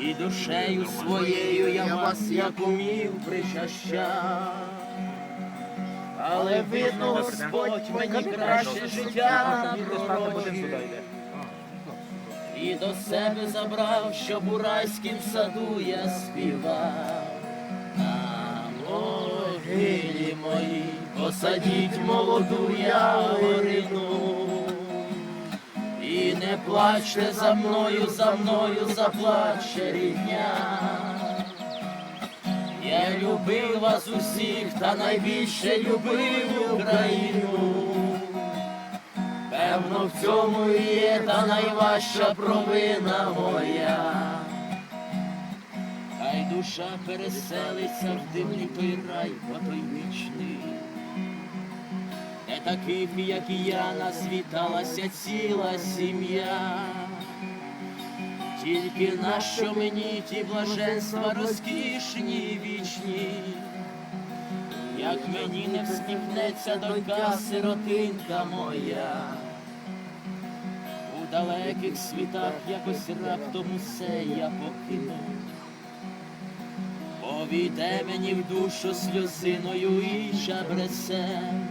І душею своєю я вас як умів причащав. Але видно, Господь мені краще життя напророчив. І до себе забрав, щоб у райськім саду я співав. На могилі моїй посадіть молоду яворину. І не плачте за мною, за мною заплаче рідня. Я любив вас усіх, та найбільше любив Україну. Певно, в цьому є та найважча провина моя. Хай душа переселиться в дивний той рай, отой вічний. Таких, як я, назвіталася ціла сім'я. Тільки нащо мені ті блаженства розкішні вічні, як мені не всміхнеться донька сиротинка моя, у далеких світах якось раптом усе я покину, повійде мені в душу сльозиною і жабресем,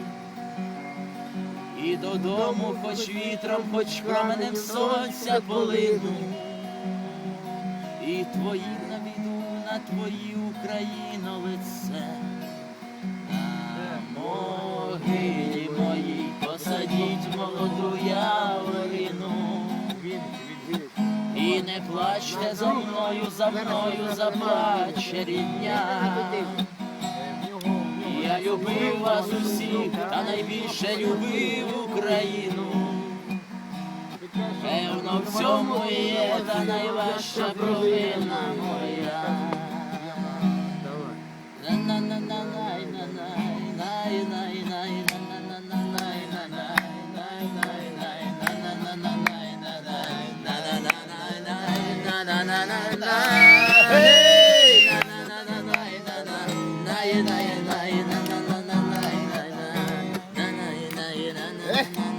і додому, хоч вітром, хоч променем сонця полину, і твої навіду на твої Україно лице. На могилі моїй посадіть молоду яворину. І не плачте за мною, за мною заплаче рідня. Я любив вас усіх, та найбільше любив Україну. Певно, в цьому і є та найважча провина моя. Eh.